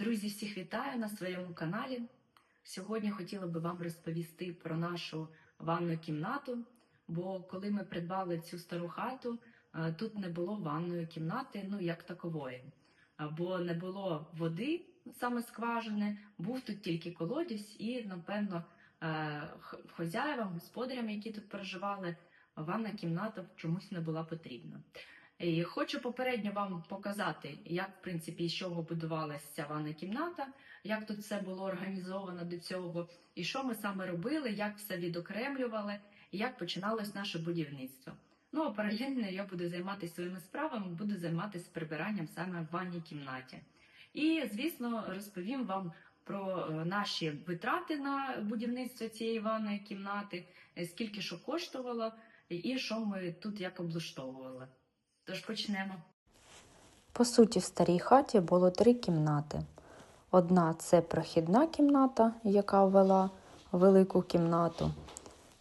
Друзі, всіх вітаю на своєму каналі. Сьогодні хотіла би вам розповісти про нашу ванну кімнату. Бо коли ми придбали цю стару хату, е, тут не було ванної кімнати, ну як такової. Е, Бо не було води, саме скважини, був тут тільки колодязь, і, напевно, е, хозяєвам, господарям, які тут проживали, ванна кімната чомусь не була потрібна. І хочу попередньо вам показати, як в принципі з чого будувалася ванна кімната, як тут все було організовано до цього, і що ми саме робили, як все відокремлювали, і як починалось наше будівництво. Ну а паралельно я буду займатися своїми справами, буду займатися прибиранням саме в ванній кімнаті. І, звісно, розповім вам про е, наші витрати на будівництво цієї ванної кімнати, е, скільки що коштувало, і що ми тут як облаштовували. Тож почнемо. По суті, в старій хаті було три кімнати. Одна це прохідна кімната, яка вела велику кімнату.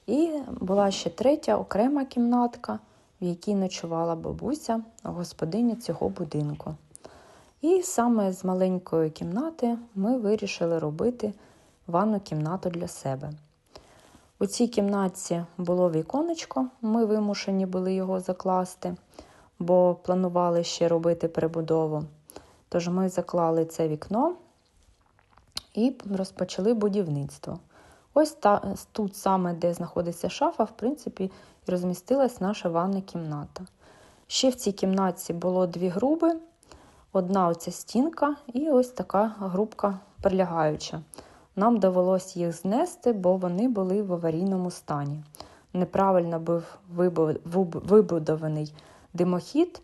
І була ще третя окрема кімнатка, в якій ночувала бабуся, господиня цього будинку. І саме з маленької кімнати ми вирішили робити ванну кімнату для себе. У цій кімнатці було віконечко, ми вимушені були його закласти бо планували ще робити перебудову. Тож ми заклали це вікно і розпочали будівництво. Ось та, тут, саме де знаходиться шафа, в принципі, і розмістилась наша ванна кімната. Ще в цій кімнатці було дві груби, одна оця стінка і ось така грубка прилягаюча. Нам довелось їх знести, бо вони були в аварійному стані. Неправильно був вибудований димохід.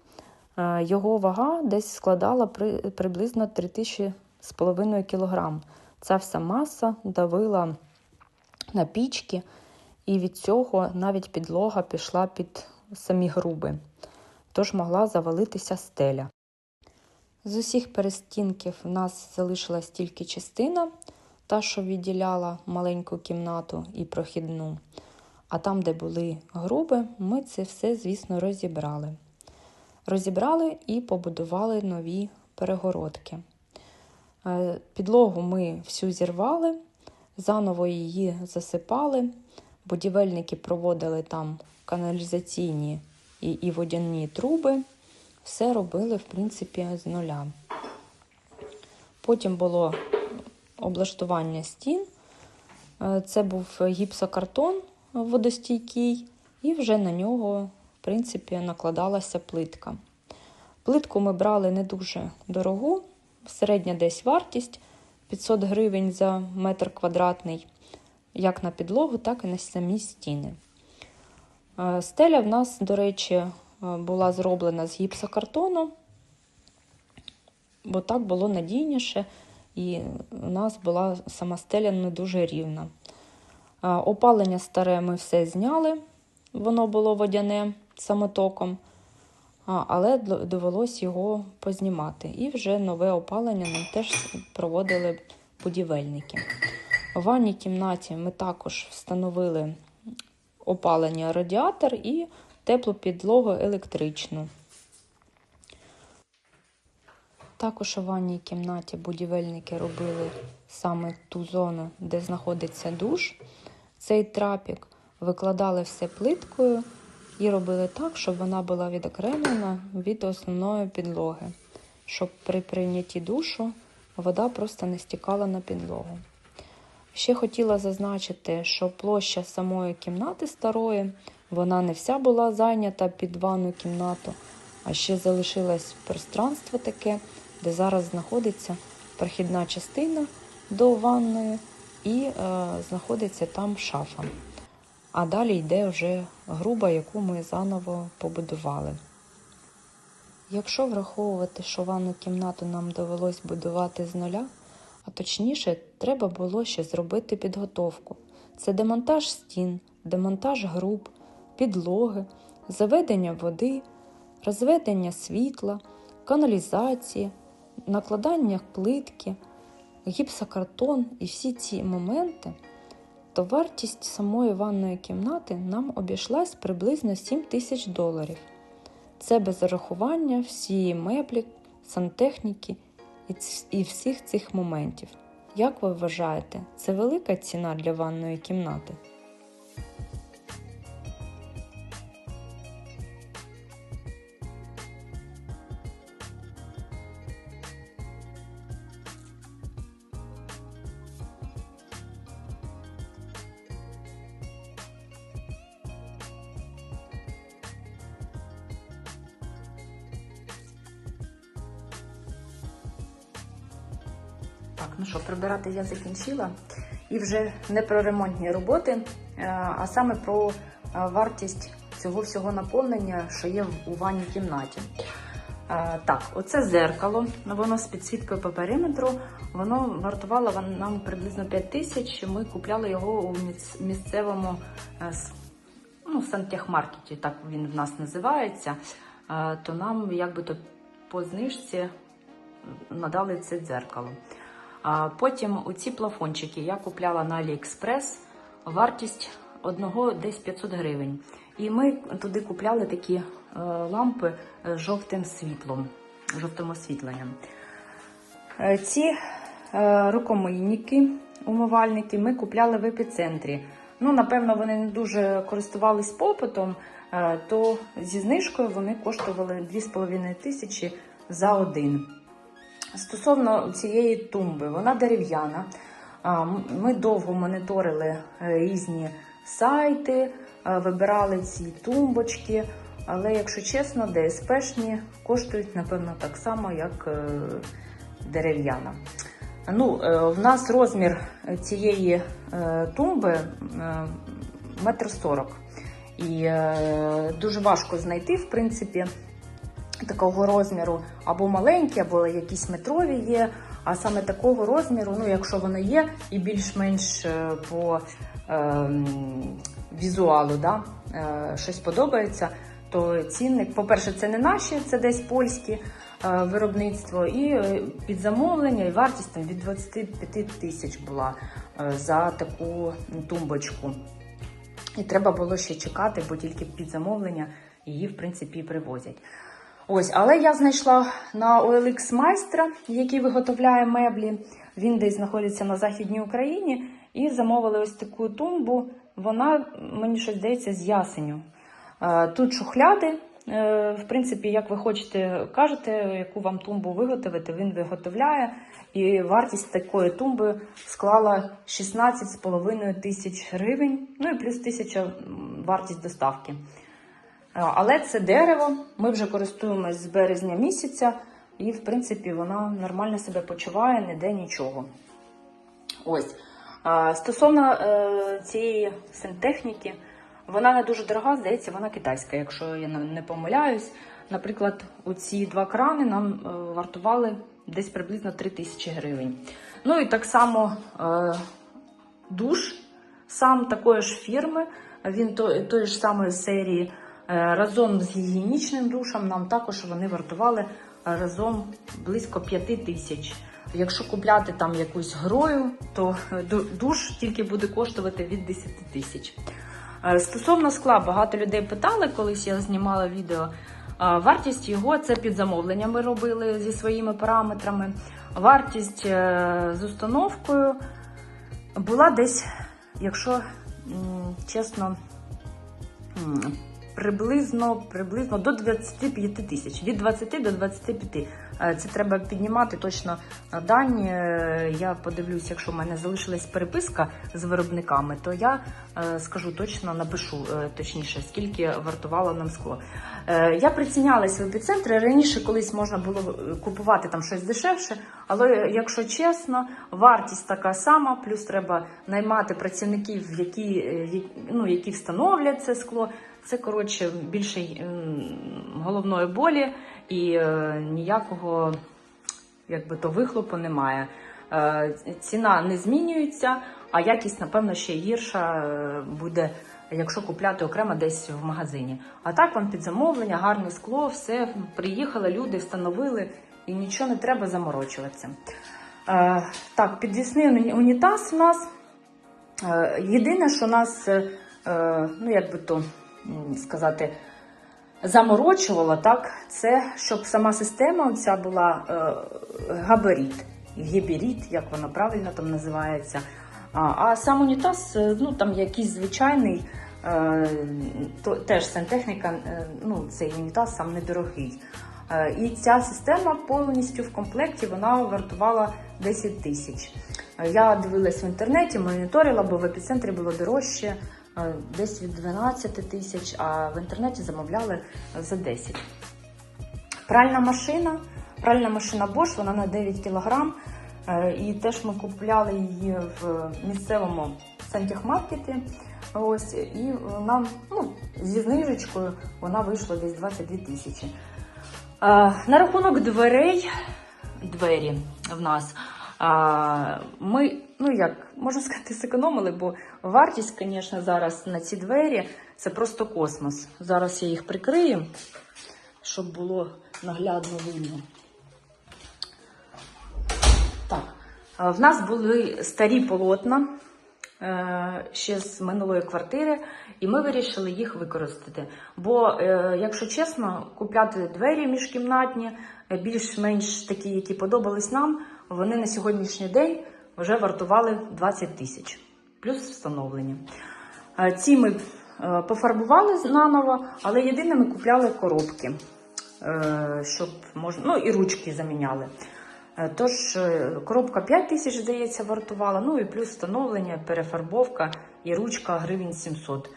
Е, Його вага десь складала приблизно 3500 кг. Ця вся маса давила на пічки, і від цього навіть підлога пішла під самі груби, тож могла завалитися стеля. З усіх перестінків в нас залишилась тільки частина, та, що відділяла маленьку кімнату і прохідну. А там, де були груби, ми це все, звісно, розібрали. Розібрали і побудували нові перегородки. Е, Підлогу ми всю зірвали, заново її засипали. Будівельники проводили там каналізаційні і, і водяні труби. Все робили, в принципі, з нуля. Потім було облаштування стін. Е, Це був гіпсокартон водостійкий, і вже на нього, в принципі, накладалася плитка. Плитку ми брали не дуже дорогу, середня десь вартість 500 гривень за метр квадратний, як на підлогу, так і на самі стіни. Е, Стеля в нас, до речі, е, була зроблена з гіпсокартону, бо так було надійніше, і у нас була сама стеля не дуже рівна. А, Опалення старе ми все зняли, воно було водяне самотоком, але д- довелось його познімати. І вже нове опалення нам теж проводили будівельники. У ванній кімнаті ми також встановили опалення радіатор і теплу підлогу електричну. Також у ванній кімнаті будівельники робили саме ту зону, де знаходиться душ. Цей трапік викладали все плиткою і робили так, щоб вона була відокремлена від основної підлоги, щоб при прийнятті душу вода просто не стікала на підлогу. Ще хотіла зазначити, що площа самої кімнати старої, вона не вся була зайнята під ванну кімнату, а ще залишилось пространство таке, де зараз знаходиться прохідна частина до ванної і е, знаходиться там шафа. А далі йде вже груба, яку ми заново побудували. Якщо враховувати, що ванну кімнату нам довелось будувати з нуля, а точніше, треба було ще зробити підготовку. Це демонтаж стін, демонтаж груб, підлоги, заведення води, розведення світла, каналізації, накладання плитки, гіпсокартон і всі ці моменти, то вартість самої ванної кімнати нам обійшлась приблизно 7 тисяч доларів. Це без зарахування всієї меблі, сантехніки і, всіх цих моментів. Як ви вважаєте, це велика ціна для ванної кімнати? Так, ну що, прибирати я закінчила. І вже не про ремонтні роботи, е, а саме про е, вартість цього всього наповнення, що є у ванній кімнаті. Е, Так, оце зеркало, воно з підсвіткою по периметру. Воно вартувало нам приблизно 5 тисяч. Ми купляли його у місцевому ну, сантехмаркеті, так він в нас називається. То нам якби то по знижці надали це дзеркало. А потім оці плафончики я купляла на AliExpress, вартість одного десь 500 гривень. І ми туди купляли такі е, лампи з жовтим світлом, жовтим освітленням. Е, Ці е, рукомийники, умивальники ми купляли в епіцентрі. Ну, напевно, вони не дуже користувались попитом, то зі знижкою вони коштували 2,5 тисячі за один. Стосовно цієї тумби, вона дерев'яна. Ми довго моніторили е, різні сайти, е, вибирали ці тумбочки, але, якщо чесно, ДСПшні коштують, напевно, так само, як е, дерев'яна. Ну, в нас розмір цієї тумби метр сорок. І дуже важко знайти, в принципі, такого розміру або маленькі, або якісь метрові є. А саме такого розміру, ну якщо воно є, і більш-менш е, по ем, візуалу, да, е, щось подобається, то цінник, по-перше, це не наші, це десь польські е, виробництво, і е, під замовлення, і вартість там від 25 тисяч була е, за таку тумбочку. І треба було ще чекати, бо тільки під замовлення її, в принципі, привозять. Ось, але я знайшла на OLX майстра, який виготовляє меблі. Він десь знаходиться на Західній Україні. І замовили ось таку тумбу. Вона, мені щось здається, з ясеню. Е, Тут шухляди. Е, В принципі, як ви хочете, кажете, яку вам тумбу виготовити, він виготовляє. І вартість такої тумби склала 16,5 тисяч гривень, ну і плюс тисяча вартість доставки. Але це дерево, ми вже користуємось з березня місяця, і, в принципі, вона нормально себе почуває, ніде нічого. Ось. Стосовно е, цієї сантехніки, вона не дуже дорога, здається, вона китайська, якщо я не не помиляюсь. Наприклад, оці два крани нам е, вартували десь приблизно 3 тисячі гривень. Ну і так само е, душ сам такої ж фірми, він то, тої ж самої серії. Е, Разом з гігієнічним душем нам також вони вартували е, разом близько 5 тисяч. Якщо купляти там якусь грою, то е, душ тільки буде коштувати від 10 тисяч. Стосовно скла, багато людей питали, колись я знімала відео. Вартість його це під замовлення ми робили зі своїми параметрами. Вартість з установкою була десь, якщо чесно, приблизно, приблизно до 25 тисяч. Від 20 до 25. Е, Це треба піднімати точно дані. Е, Я подивлюсь, якщо в мене залишилась переписка з виробниками, то я е, скажу точно, напишу е, точніше, скільки вартувало нам скло. Е, Я прицінялась в епіцентрі. Раніше колись можна було е, купувати там щось дешевше, але якщо чесно, вартість така сама, плюс треба наймати працівників, які, е, ну, які встановлять це скло. Це коротше більше головної болі і е, ніякого якби то вихлопу немає. Е, ціна не змінюється, а якість, напевно, ще гірша е, буде, якщо купляти окремо десь в магазині. А так вам під замовлення, гарне скло, все приїхали, люди встановили і нічого не треба заморочуватися. Так, підвісний унітаз у нас. Єдине, що нас, е, е, ну як би то сказати, заморочувала, так, це щоб сама система ця була е, габарит, гіберіт, як воно правильно там називається. А, сам унітаз, е, ну там якийсь звичайний, е, то, теж сантехніка, ну цей унітаз сам недорогий. І ця система повністю в комплекті вона вартувала 10 тисяч. Я дивилась в інтернеті, моніторила, бо в епіцентрі було дорожче, десь від 12 тисяч, а в інтернеті замовляли за 10. Пральна машина, пральна машина Bosch, вона на 9 кг. І теж ми купували її в місцевому сантехмаркеті. Ось, і нам ну, зі знижечкою вона вийшла десь 22 тисячі. На рахунок дверей, двері в нас. Ми, ну як, можна сказати, зекономили, бо вартість, звісно, зараз на ці двері це просто космос. Зараз я їх прикрию, щоб було наглядно видно. Так, в нас були старі полотна е, ще з минулої квартири, і ми вирішили їх використати. Бо, е, якщо чесно, купляти двері міжкімнатні, е, більш-менш такі, які подобались нам, вони на сьогоднішній день вже вартували 20 тисяч, плюс встановлення. Е, Ці ми е, пофарбували наново, але єдине ми купляли коробки, е, щоб можна, ну і ручки заміняли. Тож коробка 5 тисяч, здається, вартувала, ну і плюс встановлення, перефарбовка і ручка гривень 700.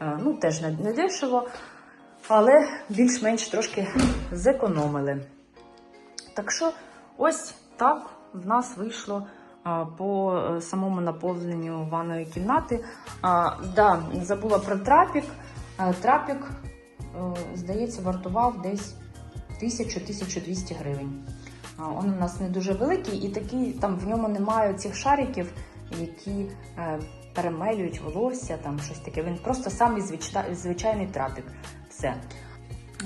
Е, Ну, теж не, дешево, але більш-менш трошки зекономили. Так що, ось так в нас вийшло по е, самому наповненню ванної кімнати. Да, забула про трапік. Трапік, е, здається, вартував десь 1000-1200 гривень. Він у нас не дуже великий, і такий там в ньому немає цих шариків, які е, перемелюють волосся, там щось таке. Він просто самий звичайний трапік. Все.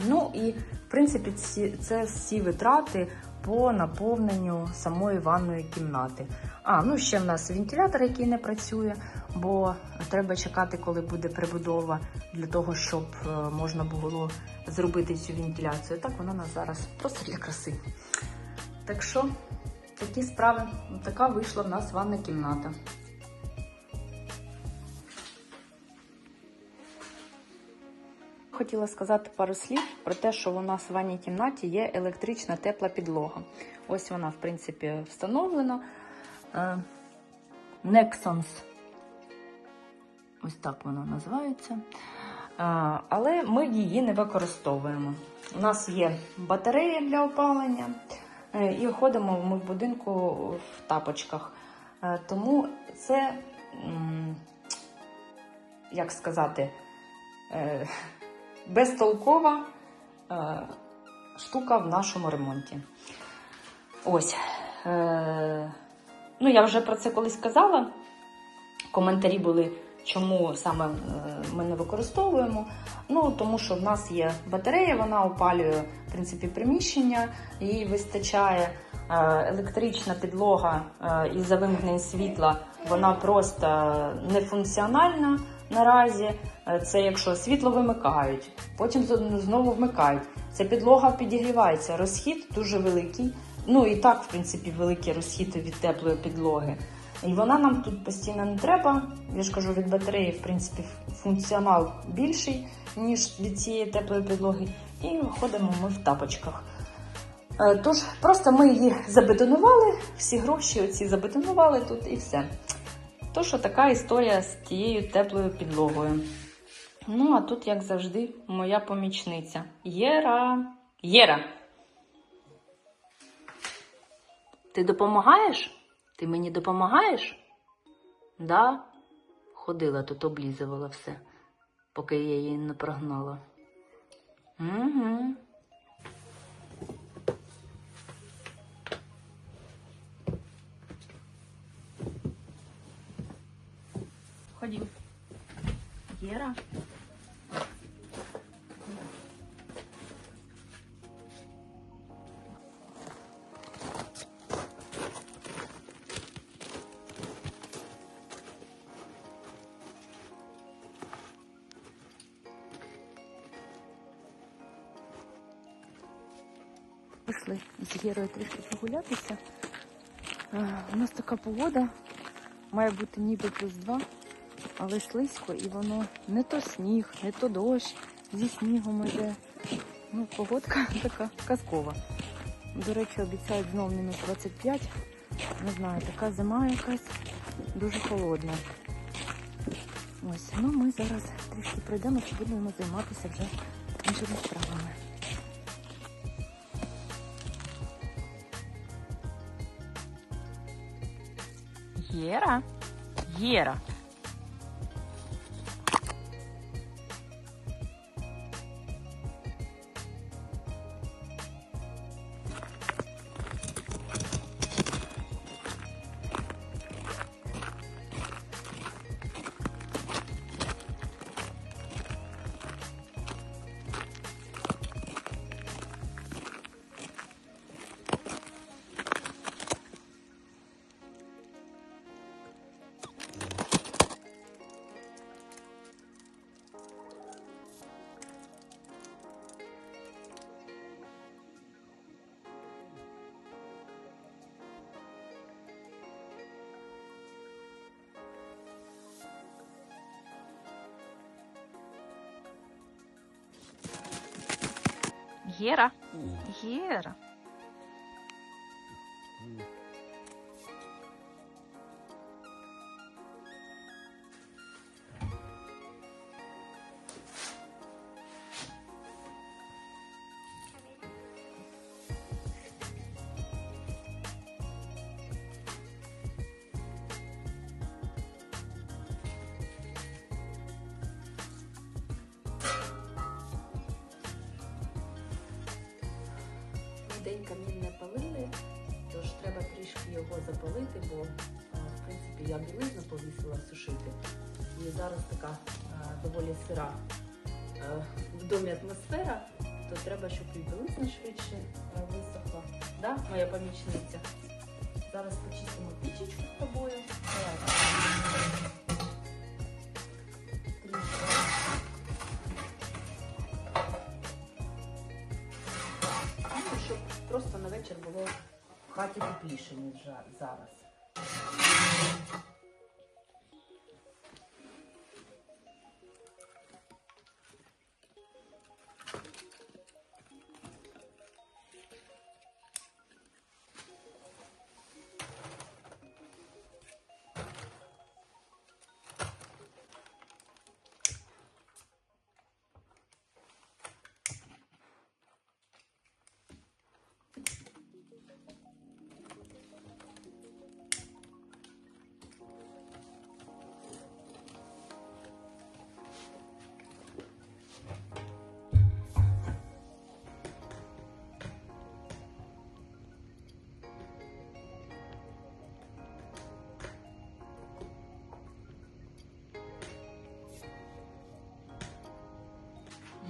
Ну і в принципі ці, це всі витрати по наповненню самої ванної кімнати. А, ну ще в нас вентилятор, який не працює, бо треба чекати, коли буде прибудова для того, щоб е, можна було зробити цю вентиляцію. Так вона у нас зараз просто для краси. Так що такі справи. Така вийшла в нас ванна кімната. Хотіла сказати пару слів про те, що у нас в ванній кімнаті є електрична тепла підлога. Ось вона, в принципі, встановлена. Е, Nexons. Ось так вона називається. Е, Але ми її не використовуємо. У нас є батарея для опалення, е, і ходимо ми в будинку в тапочках. Тому це, як сказати, безтолкова е, штука в нашому ремонті. Ось. Е, ну, я вже про це колись казала. Коментарі були, чому саме е, ми не використовуємо. Ну, тому що в нас є батарея, вона опалює в принципі, приміщення, їй вистачає. Е, Електрична підлога е, із-за вимкнень світла, вона просто нефункціональна наразі. Е, Це якщо світло вимикають, потім знову вмикають. Ця підлога підігрівається. Розхід дуже великий. Ну і так, в принципі, великий розхід від теплої підлоги. І вона нам тут постійно не треба. Я ж кажу, від батареї, в принципі, функціонал більший, ніж від цієї теплої підлоги. І ходимо ми в тапочках. Е, Тож просто ми її забетонували, всі гроші оці забетонували тут і все. Тож така історія з тією теплою підлогою. Ну, а тут, як завжди, моя помічниця. Єра. Єра. Ти допомагаєш? Ти мені допомагаєш? Да? Ходила тут, облізувала все, поки я її не прогнала. Угу. Ходім. Єра. З трішки прогулятися. Е, У нас така погода, має бути ніби плюс два, але слизько і воно не то сніг, не то дощ, зі снігом іде. Ну, погодка така казкова. До речі, обіцяють знову мінус 25. Не знаю, така зима якась дуже холодна. Ось, ну ми зараз трішки пройдемо і будемо займатися вже іншими справами. Єра? Єра. Єра. Єра. День камін не палили, тож треба трішки його запалити, бо е, в принципі я білизну повісила сушити. І зараз така е, доволі сира е, в домі атмосфера, то треба, щоб і білизна швидше висохла. Да, моя помічниця. Зараз почистимо пічечку з тобою. Хаті тепліше, ніж зараз.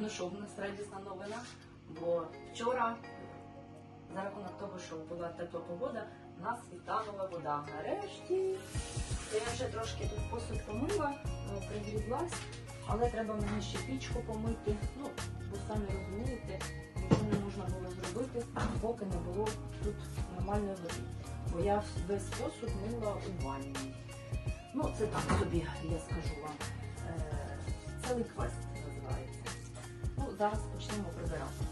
Ну що, в нас радісна новина, бо вчора, за рахунок того, що була тепла погода, нас відтанула вода. Нарешті я вже трошки тут посуд помила, е, пригріблась, але треба мені ще пічку помити. Ну, бо самі розумієте, нічого не можна було зробити, поки не було тут нормальної води. Бо я весь посуд мила у ванні. Ну, це так собі, я скажу вам. Е, Цілий квест зараз почнемо прибирати.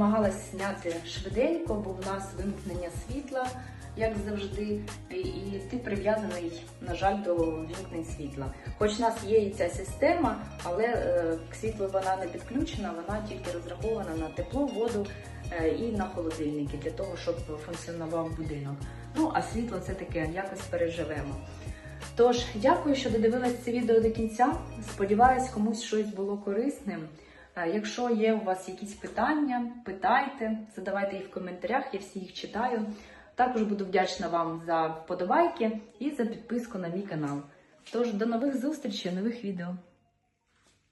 Намагалась зняти швиденько, бо в нас вимкнення світла, як завжди, і- ти прив'язаний, на жаль, до вімкнень світла. Хоч в нас є і ця система, але е, к світлу вона не підключена, вона тільки розрахована на тепло, воду е, і на холодильники для того, щоб функціонував будинок. Ну а світло це таке, якось переживемо. Тож, дякую, що додивились це відео до кінця. Сподіваюсь, комусь щось було корисним. Е, Якщо є у вас якісь питання, питайте, задавайте їх в коментарях, я всі їх читаю. Також буду вдячна вам за вподобайки і за підписку на мій канал. Тож до нових зустрічей, нових відео.